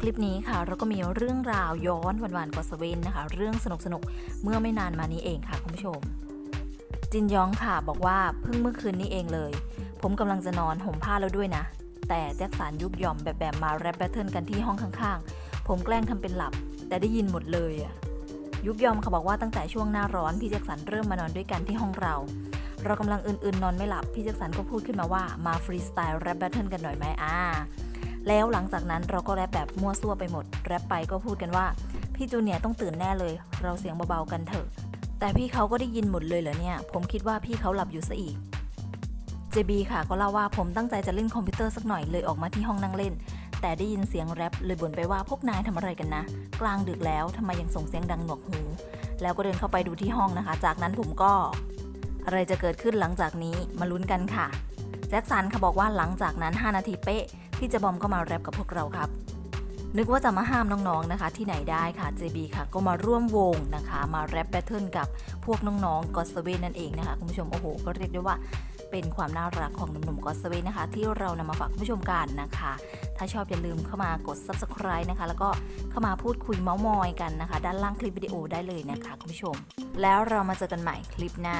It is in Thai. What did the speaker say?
คลิปนี้ค่ะ เราก็มีเรื่องราวย้อนหวานๆกว่าสเวนนะคะ เรื่องสนุกๆเมื่อไม่นานมานี้เองค่ะคุณผู้ชม จินยองค่ะบอกว่าเพิ่งเมื่อคืนนี้เองเลย ผมกำลังจะนอนห่มผ้าแล้วด้วยนะ แต่แจ็คสันยุกยอมแบบแบบมาแรปแบทเทิลกันที่ห้องข้างๆ ผมแกล้งทำเป็นหลับ แต่ได้ยินหมดเลยอะยุกยอมเขาบอกว่าตั้งแต่ช่วงหน้าร้อนพี่แจ็คสันเริ่มมานอนด้วยกันที่ห้องเราเรากำลังอื่นๆ นอนไม่หลับ พี่แจ็คสันก็พูดขึ้นมาว่ามาฟรีสไตล์แรปแบทเทิลกันหน่อยไหมอ่า แล้วหลังจากนั้นเราก็แรปแบบมั่วซั่วไปหมด แรปไปก็พูดกันว่า พี่จูเนียต้องตื่นแน่เลย เราเสียงเบาๆกันเถอะ แต่พี่เขาก็ได้ยินหมดเลยเหรอเนี่ย ผมคิดว่าพี่เขาหลับอยู่ซะอีก JB ค่ะก็เล่าว่าผมตั้งใจจะเล่นคอมพิวเตอร์สักหน่อยเลยออกมาที่ห้องนั่งเล่น แต่ได้ยินเสียงแรปเลยบ่นไปว่าพวกนายทำอะไรกันนะ กลางดึกแล้วทำไมยังส่งเสียงดังหนวกหู แล้วก็เดินเข้าไปดูที่ห้องนะคะ จากนั้นผมก็ อะไรจะเกิดขึ้นหลังจากนี้มาลุ้นกันค่ะ แจ็คสันค่ะบอกว่าหลังจากนั้น 5 นาทีเป๊ะพี่เจะบอมก็มาแรปกับพวกเราครับ นึกว่าจะมาห้ามน้องๆนะคะ ที่ไหนได้ค่ะ JB ค่ะ ก็มาร่วมวงนะคะ มาแรปแบทเทิลกับพวกน้องๆกอสเวนนั่นเองนะคะคุณผู้ชมโอ้โห ก็เรียกได้ว่าเป็นความน่ารักของหนุ่มๆกอสเวนนะคะ ที่เรานำมาฝากคุณผู้ชมกันนะคะ ถ้าชอบอย่าลืมเข้ามากด subscribe นะคะ แล้วก็เข้ามาพูดคุยเมาส์มอยกันนะคะ ด้านล่างคลิปวิดีโอได้เลยนะคะคุณผู้ชม แล้วเรามาเจอกันใหม่คลิปหน้า